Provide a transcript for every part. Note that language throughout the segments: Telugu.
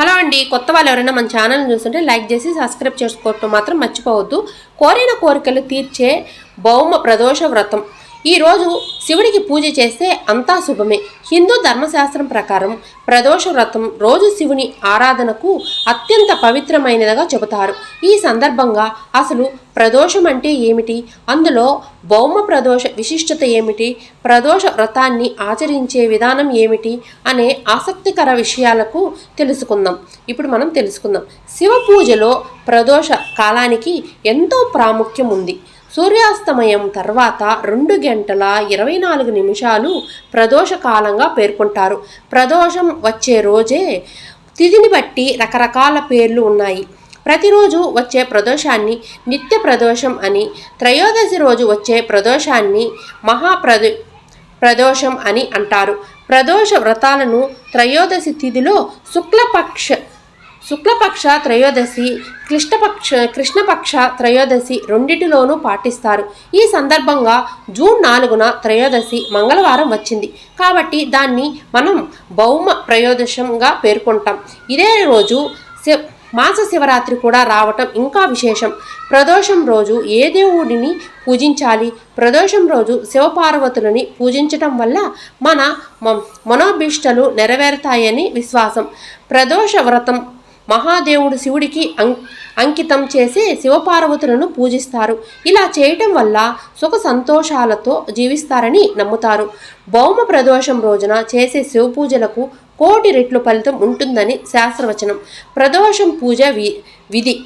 హలో అండి కొత్త వాళ్ళు ఎవరైనా మన ఛానల్ చూస్తుంటే లైక్ చేసి సబ్స్క్రైబ్ చేసుకోవటం మాత్రం మర్చిపోవద్దు. కోరిన కోరికలు తీర్చే భౌమ ప్రదోష వ్రతం. ఈరోజు శివుడికి పూజ చేస్తే అంతా శుభమే. హిందూ ధర్మశాస్త్రం ప్రకారం ప్రదోష వ్రతం రోజు శివుని ఆరాధనకు అత్యంత పవిత్రమైనదిగా చెబుతారు. ఈ సందర్భంగా అసలు ప్రదోషం అంటే ఏమిటి? అందులో భౌమ ప్రదోష విశిష్టత ఏమిటి? ప్రదోష వ్రతాన్ని ఆచరించే విధానం ఏమిటి? అనే ఆసక్తికర విషయాలకు తెలుసుకుందాం. ఇప్పుడు మనం తెలుసుకుందాం. శివ పూజలో ప్రదోష కాలానికి ఎంతో ప్రాముఖ్యం ఉంది. సూర్యాస్తమయం తర్వాత రెండు గంటల ఇరవై నాలుగు నిమిషాలు ప్రదోష కాలంగా పేర్కొంటారు. ప్రదోషం వచ్చే రోజే తిథిని బట్టి రకరకాల పేర్లు ఉన్నాయి. ప్రతిరోజు వచ్చే ప్రదోషాన్ని నిత్య ప్రదోషం అని త్రయోదశి రోజు వచ్చే ప్రదోషాన్ని మహాప్రద ప్రదోషం అని అంటారు. ప్రదోష వ్రతాలను త్రయోదశి తిథిలో శుక్లపక్ష శుక్లపక్ష త్రయోదశి క్లిష్టపక్ష కృష్ణపక్ష త్రయోదశి రెండింటిలోనూ పాటిస్తారు. ఈ సందర్భంగా జూన్ నాలుగున త్రయోదశి మంగళవారం వచ్చింది. కాబట్టి దాన్ని మనం భౌమ ప్రయోదశంగా పేర్కొంటాం. ఇదే రోజు మాస శివరాత్రి కూడా రావటం ఇంకా విశేషం. ప్రదోషం రోజు ఏ దేవుడిని పూజించాలి? ప్రదోషం రోజు శివపార్వతులని పూజించటం వల్ల మన మనోభీష్టలు నెరవేరుతాయని విశ్వాసం. ప్రదోష వ్రతం మహాదేవుడు శివుడికి అం అంకితం చేసి శివపార్వతులను పూజిస్తారు. ఇలా చేయటం వల్ల సుఖ సంతోషాలతో జీవిస్తారని నమ్ముతారు. భౌమ ప్రదోషం రోజున చేసే శివ పూజలకు కోటి రెట్లు ఫలితం ఉంటుందని శాస్త్రవచనం. ప్రదోషం పూజ వి విధి.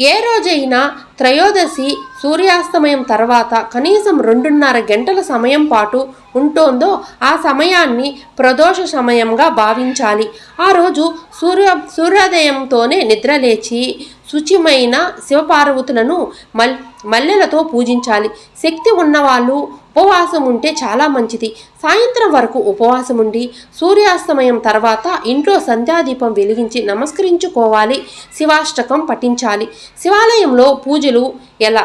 ఏ రోజైనా త్రయోదశి సూర్యాస్తమయం తర్వాత కనీసం రెండున్నర గంటల సమయం పాటు ఉంటోందో ఆ సమయాన్ని ప్రదోష సమయంగా భావించాలి. ఆ రోజు సూర్య సూర్యోదయంతోనే నిద్రలేచి శుచిమైన శివపార్వతులను మల్ మల్లెలతో పూజించాలి. శక్తి ఉన్నవాళ్ళు ఉపవాసం ఉంటే చాలా మంచిది. సాయంత్రం వరకు ఉపవాసం ఉండి సూర్యాస్తమయం తర్వాత ఇంట్లో సంధ్యాదీపం వెలిగించి నమస్కరించుకోవాలి. శివాష్టకం పఠించాలి. శివాలయంలో పూజలు ఎలా?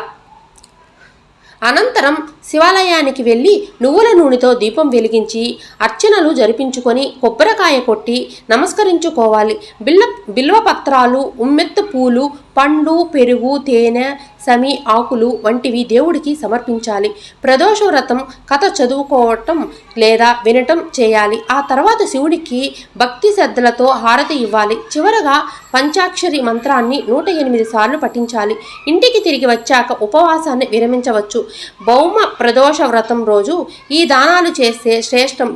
అనంతరం శివాలయానికి వెళ్ళి నువ్వుల నూనెతో దీపం వెలిగించి అర్చనలు జరిపించుకొని కొబ్బరికాయ కొట్టి నమస్కరించుకోవాలి. బిల్ల బిల్వపత్రాలు ఉమ్మెత్త పూలు పండు పెరుగు తేనె సమి ఆకులు వంటివి దేవుడికి సమర్పించాలి. ప్రదోష వ్రతం కథ చదువుకోవటం లేదా వినటం చేయాలి. ఆ తర్వాత శివుడికి భక్తి శ్రద్ధలతో హారతి ఇవ్వాలి. చివరగా పంచాక్షరి మంత్రాన్ని నూట ఎనిమిది సార్లు పఠించాలి. ఇంటికి తిరిగి వచ్చాక ఉపవాసాన్ని విరమించవచ్చు. భౌమ ప్రదోష వ్రతం రోజు ఈ దానాలు చేస్తే శ్రేష్టం.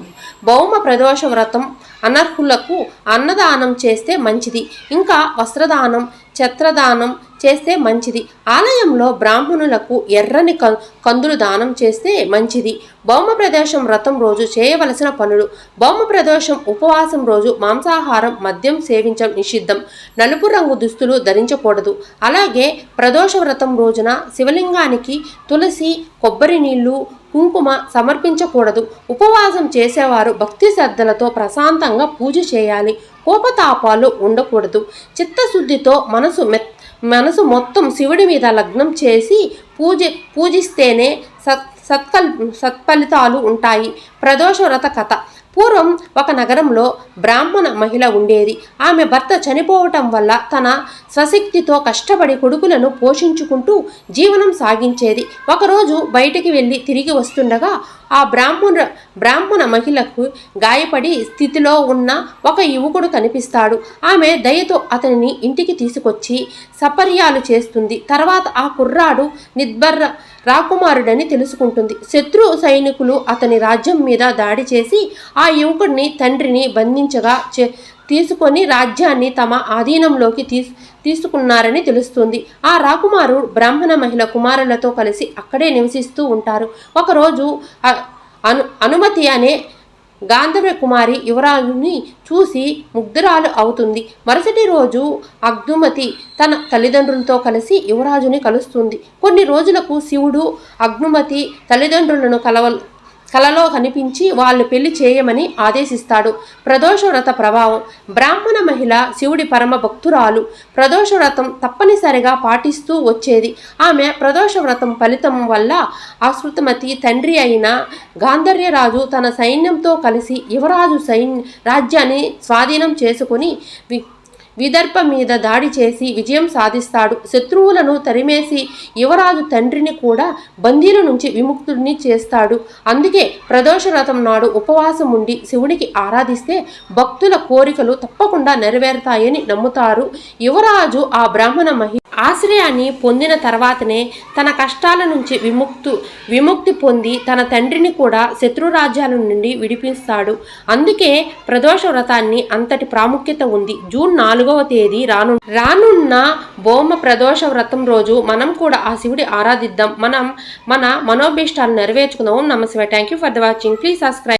భౌమ ప్రదోష వ్రతం అనర్హులకు అన్నదానం చేస్తే మంచిది. ఇంకా వస్త్రదానం ఛత్రదానం చేస్తే మంచిది. ఆలయంలో బ్రాహ్మణులకు ఎర్రని కందులు దానం చేస్తే మంచిది. భౌమ ప్రదోషం వ్రతం రోజు చేయవలసిన పనులు. భౌమ ప్రదోషం ఉపవాసం రోజు మాంసాహారం మద్యం సేవించడం నిషిద్ధం. నలుపు రంగు దుస్తులు ధరించకూడదు. అలాగే ప్రదోష వ్రతం రోజున శివలింగానికి తులసి కొబ్బరి నీళ్ళు కుంకుమ సమర్పించకూడదు. ఉపవాసం చేసేవారు భక్తి శ్రద్ధలతో ప్రశాంతంగా పూజ చేయాలి. కోపతాపాలు ఉండకూడదు. చిత్తశుద్ధితో మనసు మెత్ మనసు మొత్తం శివుడి మీద లగ్నం చేసి పూజ పూజిస్తేనే సత్ సత్కల్ సత్ఫలితాలు ఉంటాయి. ప్రదోషవ్రత కథ. పూర్వం ఒక నగరంలో బ్రాహ్మణ మహిళ ఉండేది. ఆమె భర్త చనిపోవటం వల్ల తన స్వశక్తితో కష్టపడి కొడుకులను పోషించుకుంటూ జీవనం సాగించేది. ఒకరోజు బయటికి వెళ్ళి తిరిగి వస్తుండగా ఆ బ్రాహ్మణ బ్రాహ్మణ మహిళకు గాయపడి స్థితిలో ఉన్న ఒక యువకుడు కనిపిస్తాడు. ఆమె దయతో అతనిని ఇంటికి తీసుకొచ్చి సపర్యాలు చేస్తుంది. తర్వాత ఆ కుర్రాడు నిద్బర్ర రాకుమారుడని తెలుసుకుంటుంది. శత్రు సైనికులు అతని రాజ్యం మీద దాడి చేసి ఆ యువకుడిని తండ్రిని బంధించగా చే తీసుకొని రాజ్యాన్ని తమ ఆధీనంలోకి తీసు తీసుకున్నారని తెలుస్తుంది. ఆ రాకుమారు బ్రాహ్మణ మహిళ కుమారులతో కలిసి అక్కడే నివసిస్తూ ఉంటారు. ఒకరోజు అను అనుమతి అనే గాంధర్వ కుమారి యువరాజుని చూసి ముగ్ధురాలు అవుతుంది. మరుసటి రోజు అగ్నుమతి తన తల్లిదండ్రులతో కలిసి యువరాజుని కలుస్తుంది. కొన్ని రోజులకు శివుడు అగ్నుమతి తల్లిదండ్రులను కలవ కలలో కనిపించి వాళ్ళు పెళ్ళి చేయమని ఆదేశిస్తాడు. ప్రదోష వ్రత ప్రభావం. బ్రాహ్మణ మహిళ శివుడి పరమ భక్తురాలు. ప్రదోష వ్రతం తప్పనిసరిగా పాటిస్తూ వచ్చేది. ఆమె ప్రదోష వ్రతం ఫలితం వల్ల ఆశ్రుతమతి తండ్రి అయిన గాంధర్యరాజు తన సైన్యంతో కలిసి యువరాజు సైన్ రాజ్యాన్ని స్వాధీనం చేసుకుని విదర్భ మీద దాడి చేసి విజయం సాధిస్తాడు. శత్రువులను తరిమేసి యువరాజు తండ్రిని కూడా బందీల నుంచి విముక్తుడిని చేస్తాడు. అందుకే ప్రదోష రథం నాడు ఉపవాసం ఉండి శివునికి ఆరాధిస్తే భక్తుల కోరికలు తప్పకుండా నెరవేరుతాయని నమ్ముతారు. యువరాజు ఆ బ్రాహ్మణ మహి ఆశ్రయాన్ని పొందిన తర్వాతనే తన కష్టాల నుంచి విముక్తు విముక్తి పొంది తన తండ్రిని కూడా శత్రురాజ్యాల నుండి విడిపిస్తాడు. అందుకే ప్రదోష వ్రతాన్ని అంతటి ప్రాముఖ్యత ఉంది. జూన్ నాలుగు నాలుగవ తేదీ రాను రానున్న భౌమ ప్రదోష వ్రతం రోజు మనం కూడా ఆ శివుడి ఆరాధిద్దాం. మనం మన మనోభీష్టాలు నెరవేర్చుకుందాం. నమస్తే thank you for the watching please subscribe